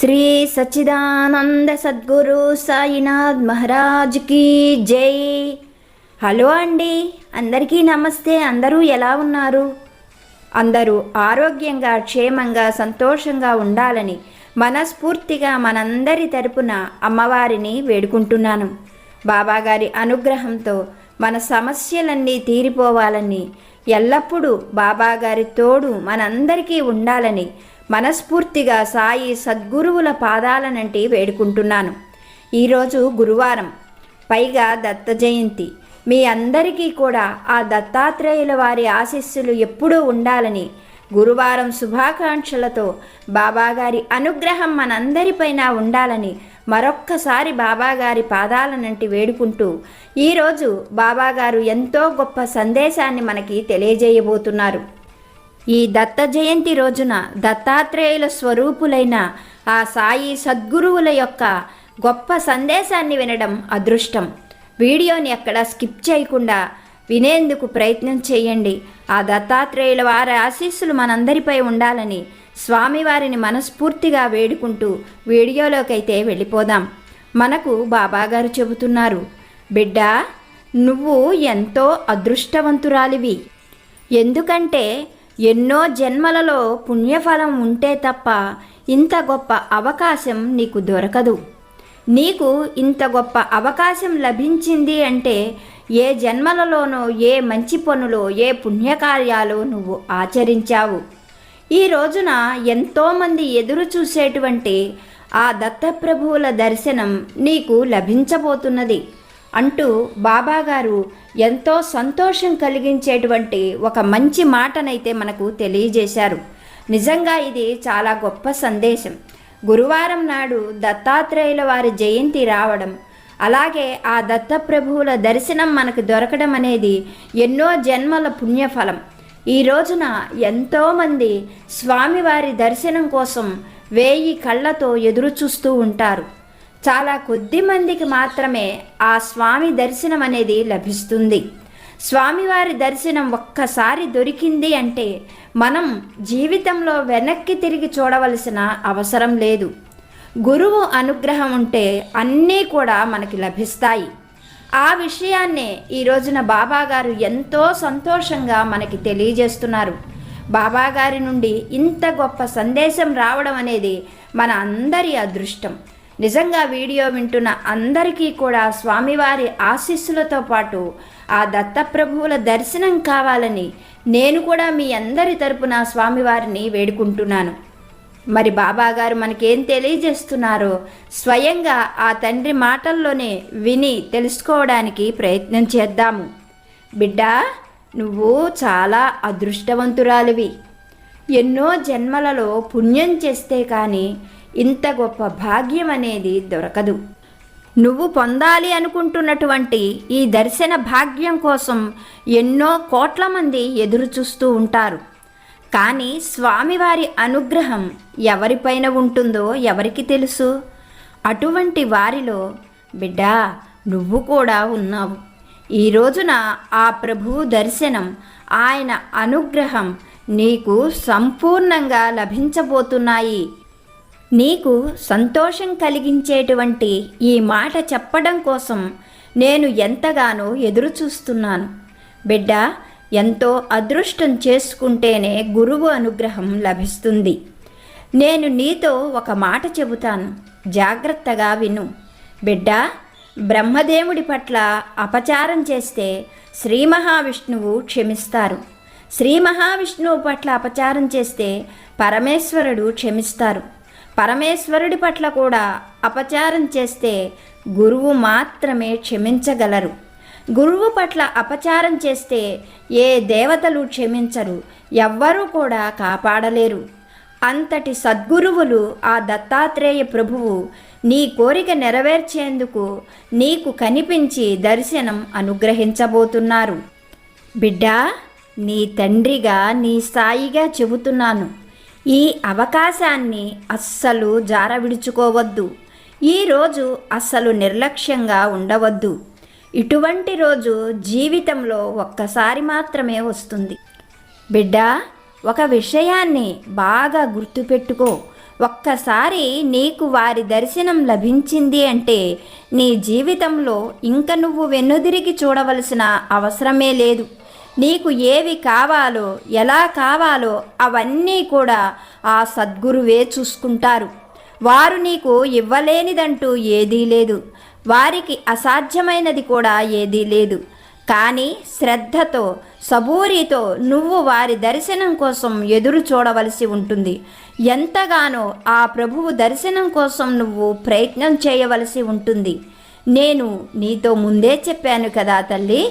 శ్రీ సచ్చిదానంద సద్గురు సాయినాథ్ మహారాజ్ కీ జై. హలో అండి అందరికీ నమస్తే అందరూ ఎలా ఉన్నారు? అందరూ ఆరోగ్యంగా క్షేమంగా సంతోషంగా ఉండాలని మనస్ఫూర్తిగా మనందరి తరపున అమ్మవారిని వేడుకుంటున్నాను. బాబాగారి అనుగ్రహంతో మన సమస్యలన్నీ తీరిపోవాలని ఎల్లప్పుడూ బాబాగారి తోడు మనందరికీ ఉండాలని మనస్ఫూర్తిగా సాయి సద్గురువుల పాదాలనంటి వేడుకుంటున్నాను. ఈరోజు గురువారం. పైగా దత్త జయంతి. మీ అందరికీ కూడా ఆ దత్తాత్రేయుల వారి ఆశీస్సులు ఎప్పుడూ ఉండాలని గురువారం శుభాకాంక్షలతో బాబాగారి అనుగ్రహం మనందరిపైన ఉండాలని మరొక్కసారి బాబాగారి పాదాలనంటి వేడుకుంటూ ఈరోజు బాబాగారు ఎంతో గొప్ప సందేశాన్ని మనకి తెలియజేయబోతున్నారు. ఈ దత్త జయంతి రోజున దత్తాత్రేయుల స్వరూపులైన ఆ సాయి సద్గురువుల యొక్క గొప్ప సందేశాన్ని వినడం అదృష్టం. వీడియోని ఎక్కడ స్కిప్ చేయకుండా వినేందుకు ప్రయత్నం చేయండి. ఆ దత్తాత్రేయుల వారి ఆశీస్సులు మనందరిపై ఉండాలని స్వామివారిని మనస్ఫూర్తిగా వేడుకుంటూ వీడియోలోకైతే వెళ్ళిపోదాం. మనకు బాబాగారు చెబుతున్నారు బిడ్డ నువ్వు ఎంతో అదృష్టవంతురాలివి. ఎందుకంటే ఎన్నో జన్మలలో పుణ్యఫలం ఉంటే తప్ప ఇంత గొప్ప అవకాశం నీకు దొరకదు. నీకు ఇంత గొప్ప అవకాశం లభించింది అంటే ఏ జన్మలలోనో ఏ మంచి పనులో ఏ పుణ్యకార్యాలు నువ్వు ఆచరించావు. ఈ రోజున ఎంతోమంది ఎదురు చూసేటువంటి ఆ దత్తప్రభువుల దర్శనం నీకు లభించబోతున్నది. అంటూ బాబాగారు ఎంతో సంతోషం కలిగించేటువంటి ఒక మంచి మాటనైతే మనకు తెలియజేశారు. నిజంగా ఇది చాలా గొప్ప సందేశం. గురువారం నాడు దత్తాత్రేయుల వారి జయంతి రావడం అలాగే ఆ దత్తప్రభువుల దర్శనం మనకు దొరకడం అనేది ఎన్నో జన్మల పుణ్యఫలం. ఈ రోజున ఎంతోమంది స్వామివారి దర్శనం కోసం వేయి కళ్ళతో ఎదురు చూస్తూ ఉంటారు. చాలా కొద్ది మందికి మాత్రమే ఆ స్వామి దర్శనం అనేది లభిస్తుంది. స్వామివారి దర్శనం ఒక్కసారి దొరికింది అంటే మనం జీవితంలో వెనక్కి తిరిగి చూడవలసిన అవసరం లేదు. గురువు అనుగ్రహం ఉంటే అన్నీ కూడా మనకి లభిస్తాయి. ఆ విషయాన్నే ఈ రోజున బాబాగారు ఎంతో సంతోషంగా మనకి తెలియజేస్తున్నారు. బాబాగారి నుండి ఇంత గొప్ప సందేశం రావడం అనేది మన అందరి అదృష్టం. నిజంగా వీడియో వింటున్న అందరికీ కూడా స్వామివారి ఆశీస్సులతో పాటు ఆ దత్తప్రభువుల దర్శనం కావాలని నేను కూడా మీ అందరి తరపున స్వామివారిని వేడుకుంటున్నాను. మరి బాబాగారు మనకేం తెలియజేస్తున్నారో స్వయంగా ఆ తండ్రి మాటల్లోనే విని తెలుసుకోవడానికి ప్రయత్నం చేద్దాము. బిడ్డా నువ్వు చాలా అదృష్టవంతురాలివి. ఎన్నో జన్మలలో పుణ్యం చేస్తే కానీ ఇంత గొప్ప భాగ్యం అనేది దొరకదు. నువ్వు పొందాలి అనుకుంటున్నటువంటి ఈ దర్శన భాగ్యం కోసం ఎన్నో కోట్ల మంది ఎదురు చూస్తూ ఉంటారు. కానీ స్వామివారి అనుగ్రహం ఎవరిపైన ఉంటుందో ఎవరికి తెలుసు? అటువంటి వారిలో బిడ్డా నువ్వు కూడా ఉన్నావు. ఈ రోజున ఆ ప్రభువు దర్శనం ఆయన అనుగ్రహం నీకు సంపూర్ణంగా లభించబోతున్నాయి. నీకు సంతోషం కలిగించేటువంటి ఈ మాట చెప్పడం కోసం నేను ఎంతగానో ఎదురు చూస్తున్నాను బిడ్డ ఎంతో అదృష్టం చేసుకుంటేనే గురువు అనుగ్రహం లభిస్తుంది. నేను నీతో ఒక మాట చెబుతాను. జాగ్రత్తగా విను. బిడ్డ బ్రహ్మదేవుడి పట్ల అపచారం చేస్తే శ్రీ మహావిష్ణువు క్షమిస్తారు. శ్రీ మహావిష్ణువు పట్ల అపచారం చేస్తే పరమేశ్వరుడు క్షమిస్తారు. పరమేశ్వరుడి పట్ల కూడా అపచారం చేస్తే గురువు మాత్రమే క్షమించగలరు. గురువు పట్ల అపచారం చేస్తే ఏ దేవతలు క్షమించరు ఎవ్వరూ కూడా కాపాడలేరు. అంతటి సద్గురువులు ఆ దత్తాత్రేయ ప్రభువు నీ కోరిక నెరవేర్చేందుకు నీకు కనిపించి దర్శనం అనుగ్రహించబోతున్నారు. బిడ్డా నీ తండ్రిగా నీ స్థాయిగా చెబుతున్నాను. ఈ అవకాశాన్ని అస్సలు జార విడుచుకోవద్దు ఈరోజు అస్సలు నిర్లక్ష్యంగా ఉండవద్దు. ఇటువంటి రోజు జీవితంలో ఒక్కసారి మాత్రమే వస్తుంది. బిడ్డ ఒక విషయాన్ని బాగా గుర్తుపెట్టుకో. ఒక్కసారి నీకు వారి దర్శనం లభించింది అంటే నీ జీవితంలో ఇంక నువ్వు వెన్నుదిరిగి చూడవలసిన అవసరమే లేదు. నీకు ఏవి కావాలో ఎలా కావాలో అవన్నీ కూడా ఆ సద్గురువే చూసుకుంటారు. వారు నీకు ఇవ్వలేనిదంటూ ఏదీ లేదు. వారికి అసాధ్యమైనది కూడా ఏదీ లేదు. కానీ శ్రద్ధతో సబూరితో నువ్వు వారి దర్శనం కోసం ఎదురు చూడవలసి ఉంటుంది. ఎంతగానో ఆ ప్రభువు దర్శనం కోసం నువ్వు ప్రయత్నం చేయవలసి ఉంటుంది. నేను నీతో ముందే చెప్పాను కదా తల్లి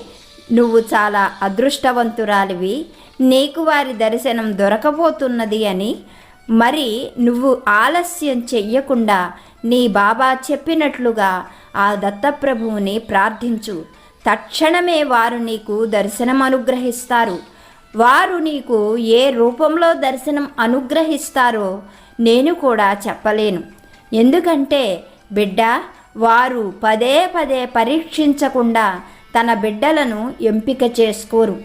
నువ్వు చాలా అదృష్టవంతురాలివి. నీకు వారి దర్శనం దొరకబోతున్నది అని. మరి నువ్వు ఆలస్యం చెయ్యకుండా నీ బాబా చెప్పినట్లుగా ఆ దత్తప్రభువుని ప్రార్థించు. తక్షణమే వారు నీకు దర్శనం అనుగ్రహిస్తారు వారు నీకు ఏ రూపంలో దర్శనం అనుగ్రహిస్తారో నేను కూడా చెప్పలేను. ఎందుకంటే బిడ్డ వారు పదే పదే పరీక్షించకుండా తన బిడ్డలను ఎంపిక చేసుకోరు.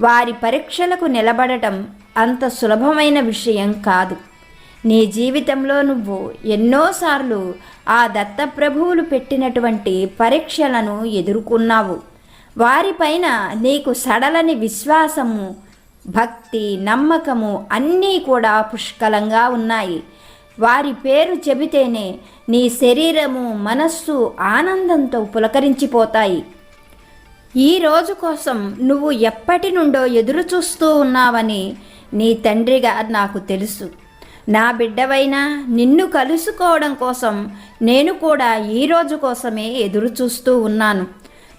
వారి పరీక్షలకు నిలబడటం అంత సులభమైన విషయం కాదు. నీ జీవితంలో నువ్వు ఎన్నోసార్లు ఆ దత్తప్రభువులు పెట్టినటువంటి పరీక్షలను ఎదుర్కొన్నావు. వారిపైన నీకు సడలని విశ్వాసము భక్తి నమ్మకము అన్నీ కూడా పుష్కలంగా ఉన్నాయి. వారి పేరు చెబితేనే నీ శరీరము మనస్సు ఆనందంతో పులకరించిపోతాయి. ఈ రోజు కోసం నువ్వు ఎప్పటి నుండో ఎదురు చూస్తూ ఉన్నావని నీ తండ్రిగా నాకు తెలుసు. నా బిడ్డవైనా నిన్ను కలుసుకోవడం కోసం నేను కూడా ఈ రోజు కోసమే ఎదురు చూస్తూ ఉన్నాను.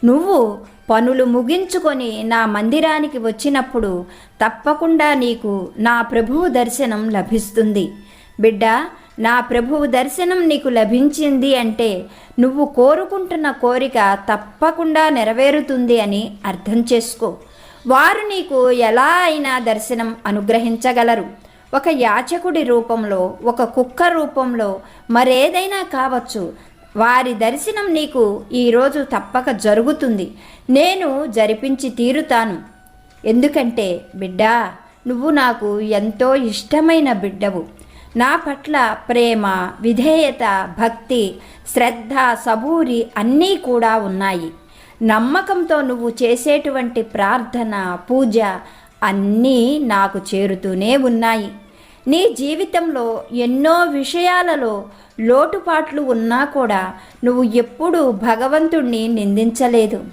నువ్వు పనులు ముగించుకొని నా మందిరానికి వచ్చినప్పుడు తప్పకుండా నీకు నా ప్రభువు దర్శనం లభిస్తుంది. బిడ్డ నా ప్రభువు దర్శనం నీకు లభించింది అంటే నువ్వు కోరుకుంటున్న కోరిక తప్పకుండా నెరవేరుతుంది అని అర్థం చేసుకో. వారు నీకు ఎలా అయినా దర్శనం అనుగ్రహించగలరు. ఒక యాచకుడి రూపంలో ఒక కుక్క రూపంలో మరేదైనా కావచ్చు వారి దర్శనం నీకు ఈరోజు తప్పక జరుగుతుంది. నేను జరిపించి తీరుతాను. ఎందుకంటే బిడ్డా నువ్వు నాకు ఎంతో ఇష్టమైన బిడ్డవు. నా పట్ల ప్రేమ విధేయత భక్తి శ్రద్ధ సబూరి అన్నీ కూడా ఉన్నాయి. నమ్మకంతో నువ్వు చేసేటువంటి ప్రార్థన పూజ అన్నీ నాకు చేరుతూనే ఉన్నాయి. నీ జీవితంలో ఎన్నో విషయాలలో లోటుపాట్లు ఉన్నా కూడా నువ్వు ఎప్పుడూ భగవంతుణ్ణి నిందించలేదు.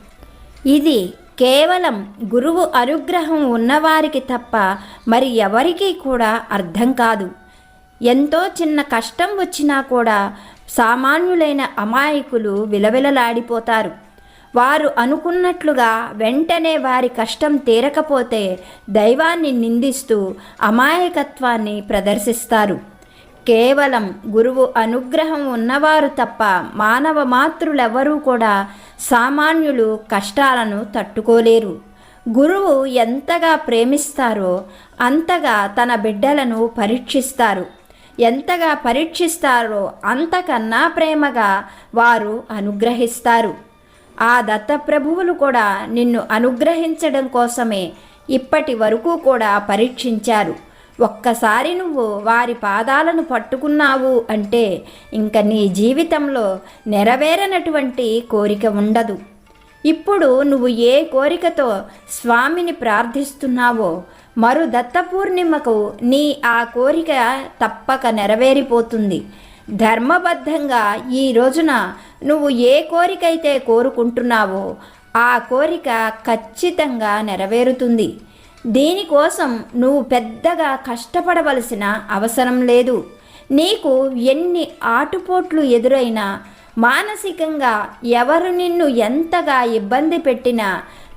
ఇది కేవలం గురువు అనుగ్రహం ఉన్నవారికి తప్ప మరి ఎవరికీ కూడా అర్థం కాదు. ఎంతో చిన్న కష్టం వచ్చినా కూడా సామాన్యులైన అమాయకులు విలవిలలాడిపోతారు. వారు అనుకున్నట్లుగా వెంటనే వారి కష్టం తీరకపోతే దైవాన్ని నిందిస్తూ అమాయకత్వాన్ని ప్రదర్శిస్తారు. కేవలం గురువు అనుగ్రహం ఉన్నవారు తప్ప మానవ మాతృలెవరూ కూడా సామాన్యులు కష్టాలను తట్టుకోలేరు. గురువు ఎంతగా ప్రేమిస్తారో అంతగా తన బిడ్డలను పరీక్షిస్తారు. ఎంతగా పరీక్షిస్తారో అంతకన్నా ప్రేమగా వారు అనుగ్రహిస్తారు. ఆ దత్తప్రభువులు కూడా నిన్ను అనుగ్రహించడం కోసమే ఇప్పటి వరకు కూడా పరీక్షించారు. ఒక్కసారి నువ్వు వారి పాదాలను పట్టుకున్నావు అంటే ఇంక నీ జీవితంలో నెరవేరనటువంటి కోరిక ఉండదు. ఇప్పుడు నువ్వు ఏ కోరికతో స్వామిని ప్రార్థిస్తున్నావో మరు దత్తపూర్ణిమకు నీ ఆ కోరిక తప్పక నెరవేరిపోతుంది. ధర్మబద్ధంగా ఈ రోజున నువ్వు ఏ కోరికైతే కోరుకుంటున్నావో ఆ కోరిక ఖచ్చితంగా నెరవేరుతుంది. దీనికోసం నువ్వు పెద్దగా కష్టపడవలసిన అవసరం లేదు. నీకు ఎన్ని ఆటుపోట్లు ఎదురైనా మానసికంగా ఎవరు నిన్ను ఎంతగా ఇబ్బంది పెట్టినా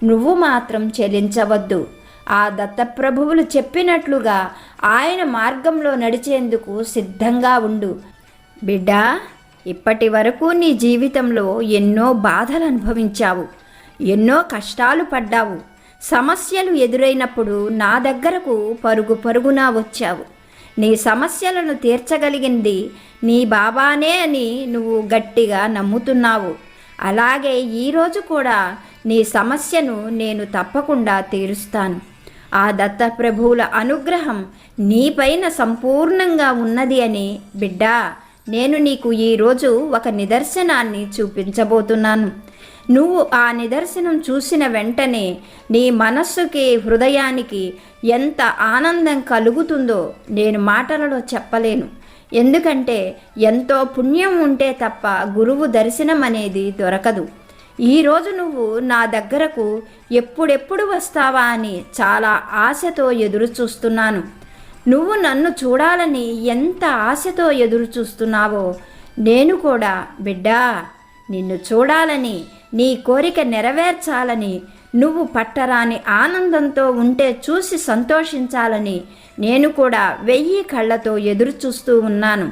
నువ్వు మాత్రం చెల్లించవద్దు. ఆ దత్తప్రభువులు చెప్పినట్లుగా ఆయన మార్గంలో నడిచేందుకు సిద్ధంగా ఉండు. బిడ్డా ఇప్పటి వరకు నీ జీవితంలో ఎన్నో బాధలు అనుభవించావు ఎన్నో కష్టాలు పడ్డావు సమస్యలు ఎదురైనప్పుడు నా దగ్గరకు పరుగు పరుగునా వచ్చావు. నీ సమస్యలను తీర్చగలిగింది నీ బాబానే అని నువ్వు గట్టిగా నమ్ముతున్నావు. అలాగే ఈరోజు కూడా నీ సమస్యను నేను తప్పకుండా తీరుస్తాను. ఆ దత్తప్రభువుల అనుగ్రహం నీపైన సంపూర్ణంగా ఉన్నది అని బిడ్డా నేను నీకు ఈరోజు ఒక నిదర్శనాన్ని చూపించబోతున్నాను. నువ్వు ఆ నిదర్శనం చూసిన వెంటనే నీ మనస్సుకి హృదయానికి ఎంత ఆనందం కలుగుతుందో నేను మాటలలో చెప్పలేను. ఎందుకంటే ఎంతో పుణ్యం ఉంటే తప్ప గురువు దర్శనం అనేది దొరకదు. ఈరోజు నువ్వు నా దగ్గరకు ఎప్పుడెప్పుడు వస్తావా అని చాలా ఆశతో ఎదురు చూస్తున్నాను. నువ్వు నన్ను చూడాలని ఎంత ఆశతో ఎదురు చూస్తున్నావో నేను కూడా బిడ్డా నిన్ను చూడాలని నీ కోరిక నెరవేర్చాలని నువ్వు పట్టరాని ఆనందంతో ఉంటే చూసి సంతోషించాలని నేను కూడా వెయ్యి కళ్ళతో ఎదురు చూస్తూ ఉన్నాను.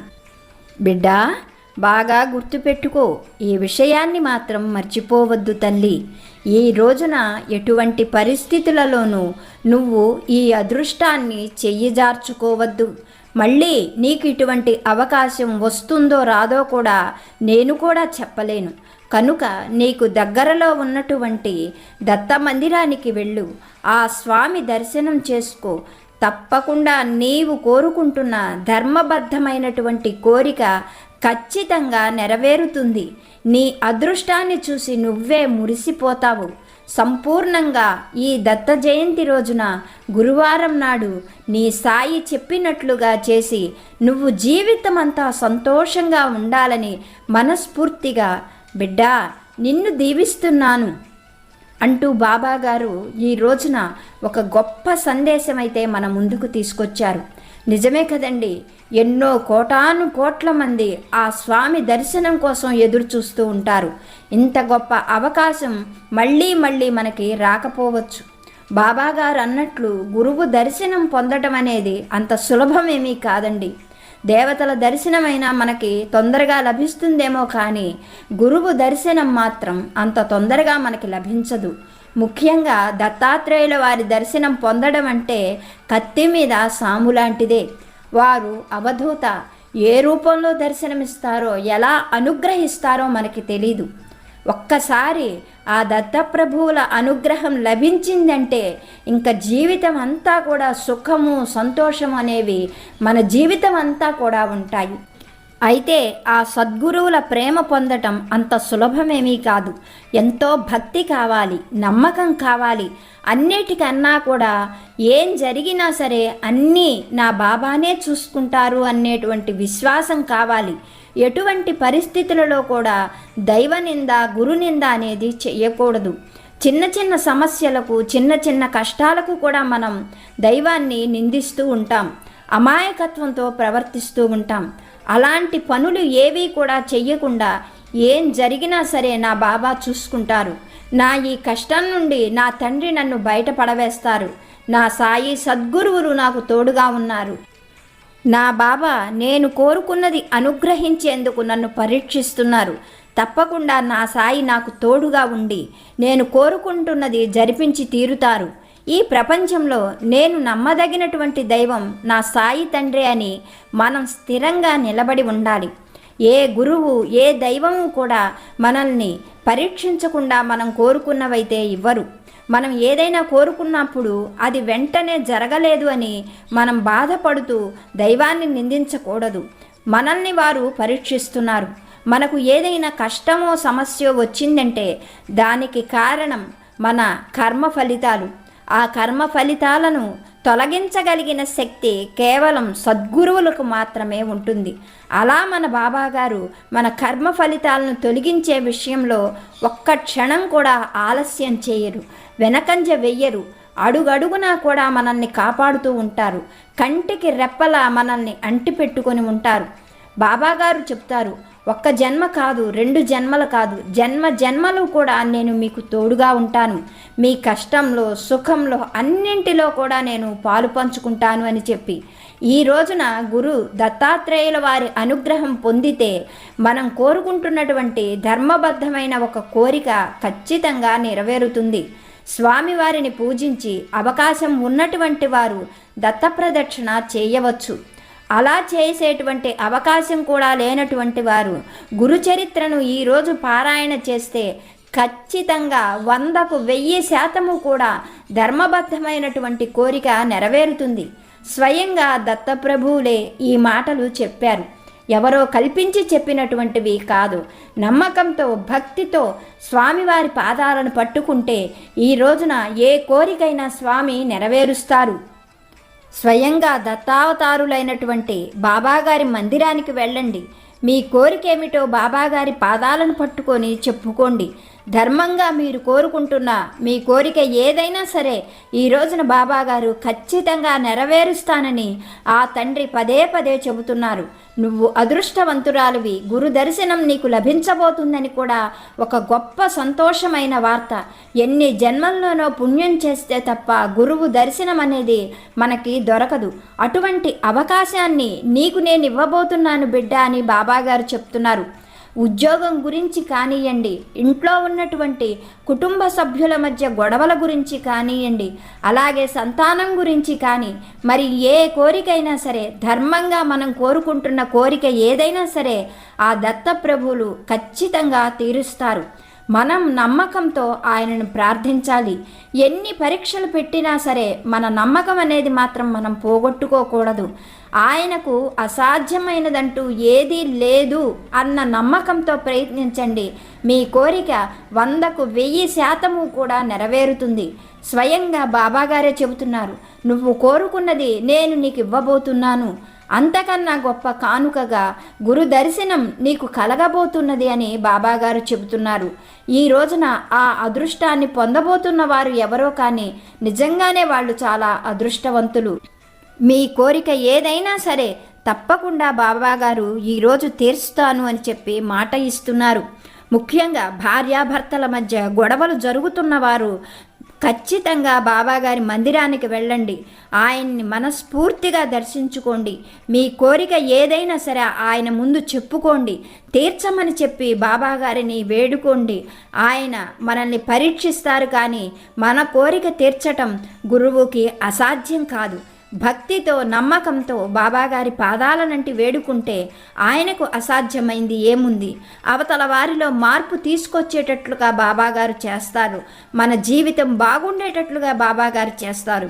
బిడ్డా బాగా గుర్తుపెట్టుకో. ఈ విషయాన్ని మాత్రం మర్చిపోవద్దు తల్లి. ఈ రోజున ఎటువంటి పరిస్థితులలోనూ నువ్వు ఈ అదృష్టాన్ని చెయ్యిజార్చుకోవద్దు మళ్ళీ నీకు ఇటువంటి అవకాశం వస్తుందో రాదో కూడా నేను కూడా చెప్పలేను. కనుక నీకు దగ్గరలో ఉన్నటువంటి దత్త మందిరానికి వెళ్ళు. ఆ స్వామి దర్శనం చేసుకో. తప్పకుండా నీవు కోరుకుంటున్న ధర్మబద్ధమైనటువంటి కోరిక ఖచ్చితంగా నెరవేరుతుంది. నీ అదృష్టాన్ని చూసి నువ్వే మురిసిపోతావు. సంపూర్ణంగా ఈ దత్త జయంతి రోజున గురువారం నాడు నీ సాయి చెప్పినట్లుగా చేసి నువ్వు జీవితమంతా సంతోషంగా ఉండాలని మనస్ఫూర్తిగా బిడ్డా నిన్ను దీవిస్తున్నాను అంటూ బాబాగారు ఈ రోజున ఒక గొప్ప సందేశం అయితే మన ముందుకు తీసుకొచ్చారు. నిజమే కదండి. ఎన్నో కోటాను కోట్ల మంది ఆ స్వామి దర్శనం కోసం ఎదురు చూస్తూ ఉంటారు. ఇంత గొప్ప అవకాశం మళ్ళీ మళ్ళీ మనకి రాకపోవచ్చు. బాబాగారు అన్నట్లు గురువు దర్శనం పొందడం అనేది అంత సులభమేమీ కాదండి. దేవతల దర్శనమైనా మనకి తొందరగా లభిస్తుందేమో కానీ గురువు దర్శనం మాత్రం అంత తొందరగా మనకి లభించదు. ముఖ్యంగా దత్తాత్రేయుల వారి దర్శనం పొందడం అంటే కత్తి మీద సాము లాంటిదే. వారు అవధూత ఏ రూపంలో దర్శనమిస్తారో ఎలా అనుగ్రహిస్తారో మనకి తెలీదు. ఒక్కసారి ఆ దత్తప్రభువుల అనుగ్రహం లభించిందంటే ఇంకా జీవితం అంతా కూడా సుఖము సంతోషం అనేవి మన జీవితం అంతా కూడా ఉంటాయి. అయితే ఆ సద్గురువుల ప్రేమ పొందటం అంత సులభమేమీ కాదు. ఎంతో భక్తి కావాలి నమ్మకం కావాలి. అన్నిటికన్నా కూడా ఏం జరిగినా సరే అన్నీ నా బాబానే చూసుకుంటారు అనేటువంటి విశ్వాసం కావాలి. ఎటువంటి పరిస్థితులలో కూడా దైవ నింద గురునింద అనేది చేయకూడదు. చిన్న చిన్న సమస్యలకు చిన్న చిన్న కష్టాలకు కూడా మనం దైవాన్ని నిందిస్తూ ఉంటాం. అమాయకత్వంతో ప్రవర్తిస్తూ ఉంటాం. అలాంటి పనులు ఏవీ కూడా చెయ్యకుండా ఏం జరిగినా సరే నా బాబా చూసుకుంటారు. నా ఈ కష్టం నుండి నా తండ్రి నన్ను బయటపడవేస్తారు నా సాయి సద్గురువులు నాకు తోడుగా ఉన్నారు. నా బాబా నేను కోరుకున్నది అనుగ్రహించేందుకు నన్ను పరీక్షిస్తున్నారు. తప్పకుండా నా సాయి నాకు తోడుగా ఉండి నేను కోరుకుంటున్నది జరిపించి తీరుతారు. ఈ ప్రపంచంలో నేను నమ్మదగినటువంటి దైవం నా సాయి తండ్రి అని మనం స్థిరంగా నిలబడి ఉండాలి. ఏ గురువు ఏ దైవము కూడా మనల్ని పరీక్షించకుండా మనం కోరుకున్నవైతే ఇవ్వరు. మనం ఏదైనా కోరుకున్నప్పుడు అది వెంటనే జరగలేదు అని మనం బాధపడుతూ దైవాన్ని నిందించకూడదు. మనల్ని వారు పరీక్షిస్తున్నారు. మనకు ఏదైనా కష్టమో సమస్య వచ్చిందంటే దానికి కారణం మన కర్మ ఫలితాలు. ఆ కర్మ ఫలితాలను తొలగించగలిగిన శక్తి కేవలం సద్గురువులకు మాత్రమే ఉంటుంది. అలా మన బాబాగారు మన కర్మ ఫలితాలను తొలగించే విషయంలో ఒక్క క్షణం కూడా ఆలస్యం చేయరు. వెనకంజ వెయ్యరు. అడుగడుగునా కూడా మనల్ని కాపాడుతూ ఉంటారు. కంటికి రెప్పలా మనల్ని అంటిపెట్టుకొని ఉంటారు. బాబాగారు చెప్తారు ఒక్క జన్మ కాదు రెండు జన్మలు కాదు. జన్మ జన్మలు కూడా నేను మీకు తోడుగా ఉంటాను. మీ కష్టంలో సుఖంలో అన్నింటిలో కూడా నేను పాలు పంచుకుంటాను అని చెప్పి. ఈ రోజున గురు దత్తాత్రేయుల వారి అనుగ్రహం పొందితే మనం కోరుకుంటున్నటువంటి ధర్మబద్ధమైన ఒక కోరిక ఖచ్చితంగా నెరవేరుతుంది. స్వామివారిని పూజించి అవకాశం ఉన్నటువంటి వారు దత్తప్రదక్షిణ చేయవచ్చు. అలా చేసేటువంటి అవకాశం కూడా లేనటువంటి వారు గురుచరిత్రను ఈరోజు పారాయణ చేస్తే ఖచ్చితంగా వందకు వెయ్యి శాతము కూడా ధర్మబద్ధమైనటువంటి కోరిక నెరవేరుతుంది. స్వయంగా దత్తప్రభువులే ఈ మాటలు చెప్పారు. ఎవరో కల్పించి చెప్పినటువంటివి కాదు. నమ్మకంతో భక్తితో స్వామివారి పాదాలను పట్టుకుంటే ఈ రోజున ఏ కోరికైనా స్వామి నెరవేరుస్తారు. స్వయంగా దత్తావతారులైనటువంటి బాబాగారి మందిరానికి వెళ్ళండి. మీ కోరికేమిటో బాబాగారి పాదాలను పట్టుకొని చెప్పుకోండి. ధర్మంగా మీరు కోరుకుంటున్న మీ కోరిక ఏదైనా సరే ఈ రోజున బాబాగారు ఖచ్చితంగా నెరవేరుస్తానని ఆ తండ్రి పదే పదే చెబుతున్నారు. నువ్వు అదృష్టవంతురాలివి. గురు దర్శనం నీకు లభించబోతుందని కూడా ఒక గొప్ప సంతోషమైన వార్త. ఎన్ని జన్మల్లోనో పుణ్యం చేస్తే తప్ప గురువు దర్శనం అనేది మనకి దొరకదు. అటువంటి అవకాశాన్ని నీకు నేను ఇవ్వబోతున్నాను బిడ్డ అని బాబా బాబాగారు చెప్తున్నారు. ఉద్యోగం గురించి కానియండి ఇంట్లో ఉన్నటువంటి కుటుంబ సభ్యుల మధ్య గొడవల గురించి కానియండి అలాగే సంతానం గురించి కానీ మరి ఏ కోరికైనా సరే ధర్మంగా మనం కోరుకుంటున్న కోరిక ఏదైనా సరే ఆ దత్తప్రభువులు ఖచ్చితంగా తీరుస్తారు. మనం నమ్మకంతో ఆయనను ప్రార్థించాలి. ఎన్ని పరీక్షలు పెట్టినా సరే మన నమ్మకం అనేది మాత్రం మనం పోగొట్టుకోకూడదు. ఆయనకు అసాధ్యమైనదంటూ ఏదీ లేదు అన్న నమ్మకంతో ప్రయత్నించండి. మీ కోరిక వందకు వెయ్యి శాతము కూడా నెరవేరుతుంది. స్వయంగా బాబాగారే చెబుతున్నారు నువ్వు కోరుకున్నది నేను నీకు ఇవ్వబోతున్నాను. అంతకన్నా గొప్ప కానుకగా గురు దర్శనం నీకు కలగబోతున్నది అని బాబాగారు చెబుతున్నారు. ఈ రోజున ఆ అదృష్టాన్ని పొందబోతున్న వారు ఎవరో కానీ నిజంగానే వాళ్ళు చాలా అదృష్టవంతులు. మీ కోరిక ఏదైనా సరే తప్పకుండా బాబాగారు ఈరోజు తీర్చుతాను అని చెప్పి మాట ఇస్తున్నారు. ముఖ్యంగా భార్యాభర్తల మధ్య గొడవలు జరుగుతున్న వారు ఖచ్చితంగా బాబాగారి మందిరానికి వెళ్ళండి. ఆయన్ని మనస్ఫూర్తిగా దర్శించుకోండి. మీ కోరిక ఏదైనా సరే ఆయన ముందు చెప్పుకోండి. తీర్చమని చెప్పి బాబాగారిని వేడుకోండి. ఆయన మనల్ని పరీక్షిస్తారు కానీ మన కోరిక తీర్చటం గురువుకి అసాధ్యం కాదు. భక్తితో నమ్మకంతో బాబాగారి పాదాలనంటి వేడుకుంటే ఆయనకు అసాధ్యమైంది ఏముంది? అవతల వారిలో మార్పు తీసుకొచ్చేటట్లుగా బాబాగారు చేస్తారు. మన జీవితం బాగుండేటట్లుగా బాబాగారు చేస్తారు.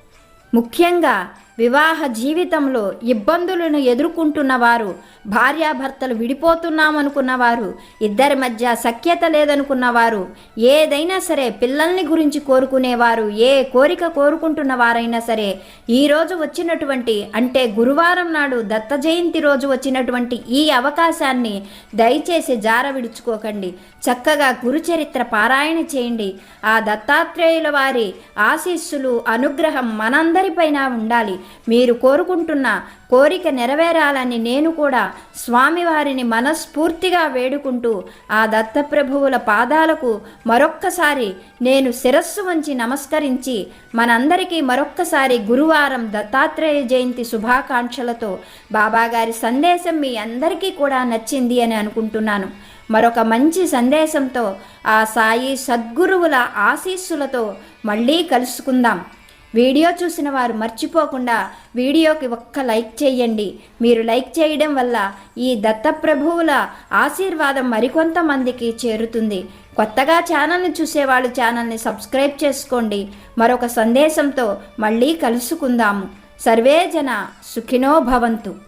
ముఖ్యంగా వివాహ జీవితంలో ఇబ్బందులను ఎదుర్కొంటున్న వారు భార్యాభర్తలు విడిపోతున్నామనుకున్న వారు ఇద్దరి మధ్య సఖ్యత లేదనుకున్న వారు ఏదైనా సరే పిల్లల్ని గురించి కోరుకునేవారు ఏ కోరిక కోరుకుంటున్న వారైనా సరే ఈరోజు వచ్చినటువంటి అంటే గురువారం నాడు దత్త జయంతి రోజు వచ్చినటువంటి ఈ అవకాశాన్ని దయచేసి జార విడుచుకోకండి. చక్కగా గురుచరిత్ర పారాయణ చేయండి. ఆ దత్తాత్రేయుల వారి ఆశీస్సులు అనుగ్రహం మనందరిపైన ఉండాలి. మీరు కోరుకుంటున్న కోరిక నెరవేరాలని నేను కూడా స్వామివారిని మనస్ఫూర్తిగా వేడుకుంటూ ఆ దత్తప్రభువుల పాదాలకు మరొక్కసారి నేను శిరస్సు వంచి నమస్కరించి మనందరికీ మరొక్కసారి గురువారం దత్తాత్రేయ జయంతి శుభాకాంక్షలతో బాబాగారి సందేశం మీ అందరికీ కూడా నచ్చింది అని అనుకుంటున్నాను. మరొక మంచి సందేశంతో ఆ సాయి సద్గురువుల ఆశీస్సులతో మళ్ళీ కలుసుకుందాం. వీడియో చూసిన వారు మర్చిపోకుండా వీడియోకి ఒక్క లైక్ చేయండి. మీరు లైక్ చేయడం వల్ల ఈ దత్తప్రభువుల ఆశీర్వాదం మరికొంతమందికి చేరుతుంది. కొత్తగా ఛానల్ని చూసేవాళ్ళు ఛానల్ని సబ్స్క్రైబ్ చేసుకోండి. మరొక సందేశంతో మళ్ళీ కలుసుకుందాము. సర్వే జన సుఖినో భవంతు.